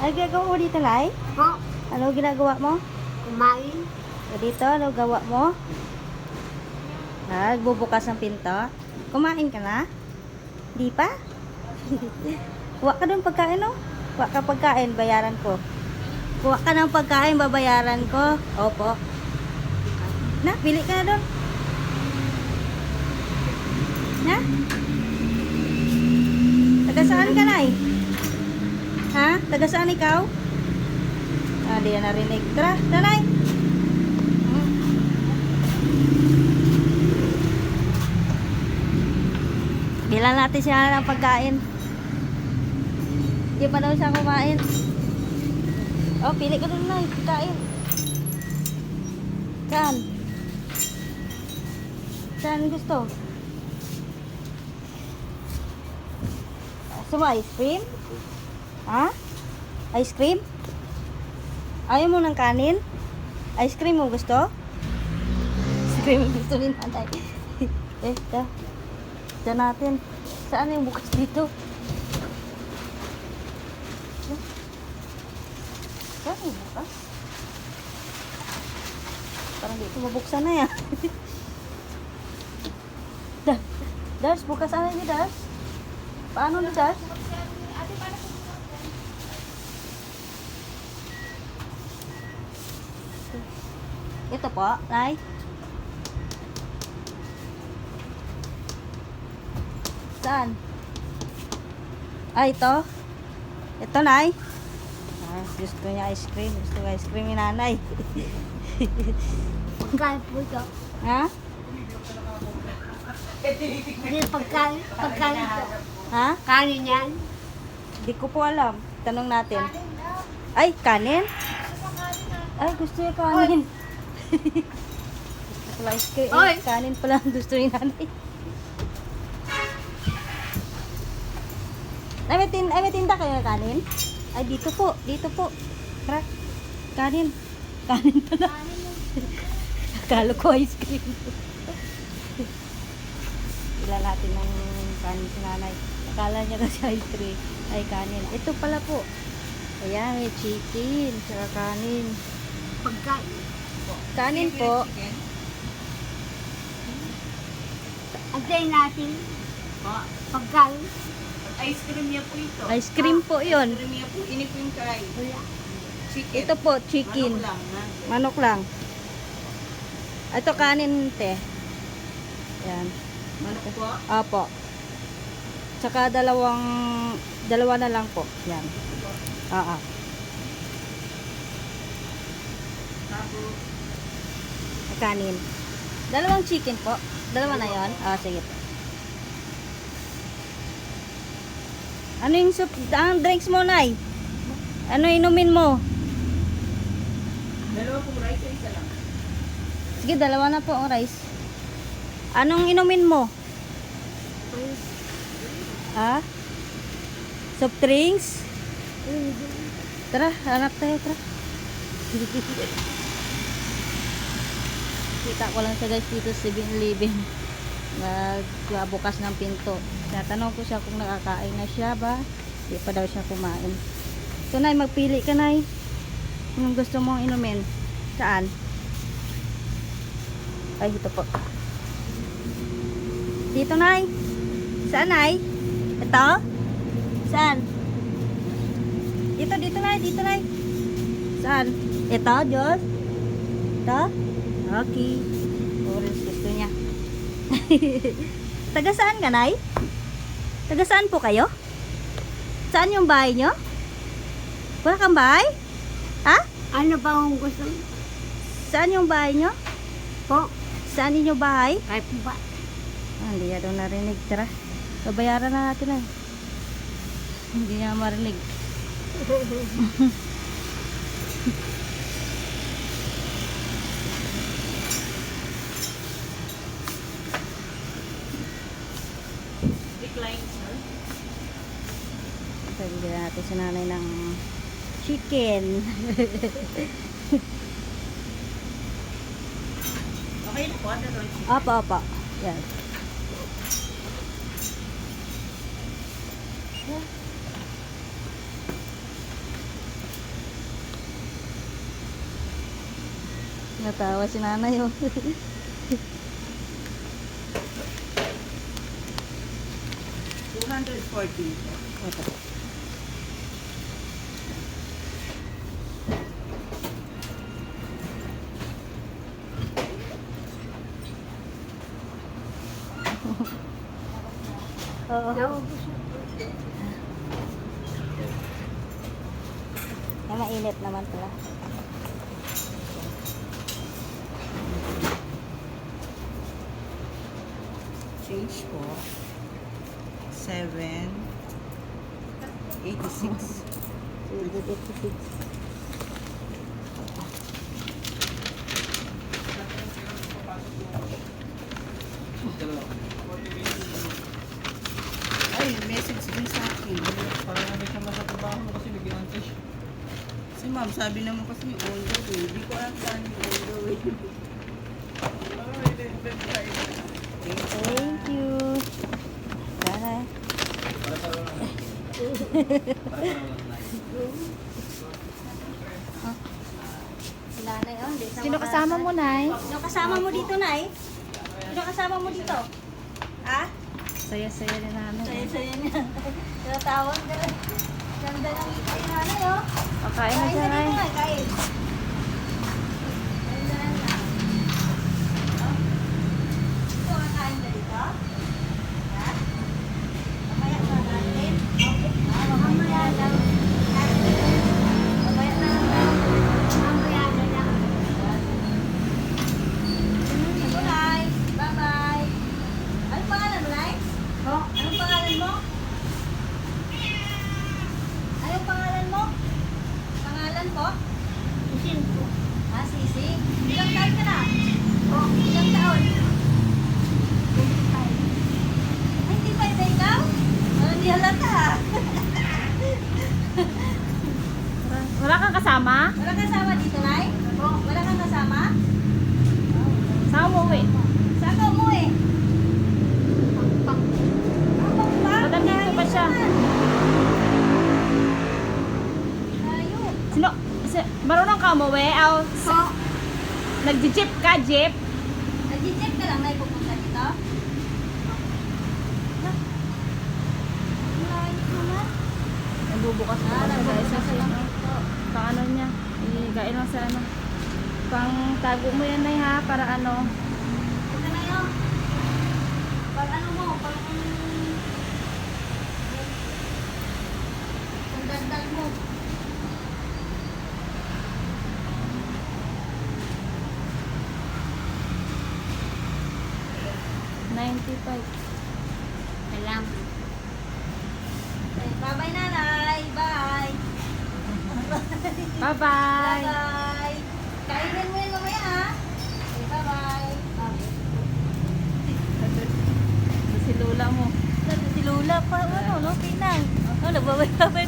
Ano ginagawa mo dito, Lai? Po, Ano ginagawa mo? kumain. O dito, ano gawa mo? Ah, bubukas ng pinto. Kumain ka na? Di pa? Kuha ka doon pagkain, no? Kuha ka pagkain, bayaran ko. Kuha ka ng pagkain, babayaran ko. Opo. Na, bili ka na doon. Na? Taga saan ka, Nay? Ha? Taga saan ikaw? Ah, di na narinig. Tara, Nanay. Bilang natin siya ng pagkain. Hindi pa daw siya kumain. Oh, pili ka doon na, pagkain. Saan? Saan gusto? Gusto mo ice cream? Ha? Ice cream? Ayaw mo ng kanin? Ice cream mo gusto? Ice cream gusto ni nanay. eh, da. Diyan natin. Saan yung bukas dito? Saan yung bukas? Parang dito mabuksan na yan. da, Dars, bukas ano niyo, Dars? Paano ni Dars? Ito po, Nay. Saan? Ah, ito? Ito, Nay? Ah, gusto niya ice cream. Gusto niya ice cream ni Nanay. Pagkain po ito. ha? Hindi pagkain, pagkain ito. Ha? Kanin yan. Di ko po alam. Tanong natin. Ay, kanin? Ay, gusto niya kanin. Gusto pala ice cream. Oy! Kanin pala ang gusto ni nanay. Ay, may, tin ay, may tinda kayo ng kanin? Ay, dito po. Dito po. Tara. Kanin. Kanin pala. Akala ko ice cream. Ilan natin ng kanin si nanay. Akala niya kasi ice cream. Ay, kanin. Ito pala po. Ayan, may chicken. Saka kanin. Pagkain. Kanin po. Antayin natin. Pa, Pagkain. ice cream niya po ito. Ice cream po yun. Ice cream niya po. Ini po yung. Chicken. Ito po, chicken. Manok lang na. Manok lang. Ito kanin, te. Yan. Manok po. Apo. Tsaka dalawang, dalawa na lang po. Yan. Oo. Tapos, Kanin. Dalawang chicken po. Dalawa na yon. Ah, sige po. Ano yung soup, ang drinks mo, Nay? Ano inumin mo? dalawa pong rice isa lang. Sige, dalawa na po ang rice. Anong inumin mo? Ha? Soft drinks? Tara, hanap tayo, tara. Kita ko lang siya guys dito sa 7-Eleven. Nagbukas ng pinto. Natanong ko siya kung nakakain na siya ba. Hindi pa daw siya kumain. So, Nay, magpili ka, Nay. Anong gusto mong inumin? Saan? Ay, ito po. Dito, Nay. Saan, Nay? Ito? Saan? Dito, dito, Nay. Dito, Nay. Saan? Ito, Diyos? Ito? Okay. Orange gusto niya. Taga saan ka, Nay? Taga saan po kayo? Saan yung bahay nyo? Wala kang bahay? Ha? Ano ba ang gusto? Saan yung bahay nyo? Po. Saan inyo bahay? Kahit po ba? Ah, hindi daw narinig. Tara, babayaran na natin ay. Hindi niya marinig. si nanay ng chicken. okay na po, ano chicken? Apa, apa. Yes. Yeah. Natawa si nanay oh. Two hundred forty. Oo. Naubos na. Ay, mainit naman pala. Change po. Seven. Eighty-six. 86. Ay, message din sa akin. Parang namin siya masatrabaho mo kasi bigyan fish. Si ma'am, sabi naman kasi on the way. Hindi ko alam saan yung on the way. Thank you. Nanay. Si nanay oh. Sino kasama mo, Nay? Sino kasama mo dito, Nay? Sino kasama mo dito? Saya-saya ni namin. Saya-saya niya. Tinatawag ka. Ganda ng ni nanay, oh. Pakain na siya, Kain Nay. dito, Nay. Kain. Kain na lang na. Oh. Gusto ka kain na dito? Ha? Mamaya na natin. Ah, mamaya lang. Mamaya na lang. Mamaya na lang. Ako, Nay. Bye-bye. Anong pangalan mo, Nay? Po. Anong pangalan mo? Anong pangalan mo? Pangalan po? Isin po. Ah, Sisi. Ilang taon ka na? Po. Ilang taon? Bumipay. Ay, hindi pa iba ikaw? Oh, hindi halata. Wala kang kasama? Wala kasama dito, Nay? Po. Wala kang kasama? Saan mo uwi? Saan ka umuwi? Madam, dito pa siya. Sino? Si, marunong ka umuwi? Aw, Po. nagji-jeep ka, jeep? Nag-jeep ka lang, Nay, pupunta dito? Layo naman. Nagbubukas pa Ah, nagbubukas Kasi, lang ano, ito. pang ano niya. Igain lang sa ano. Pang tago mo yan, Nay, ha? Para ano. Ito na yun. Pag ano mo, pag ang dagdag mo. $95. Alam. Bye-bye, nanay. Bye-bye! Bye-bye. Kainin mo yun mamaya, ha? Okay, bye-bye. Si Lola mo. Si Lola pa, ano, no? Pinang. Oh, nagbabay-babay.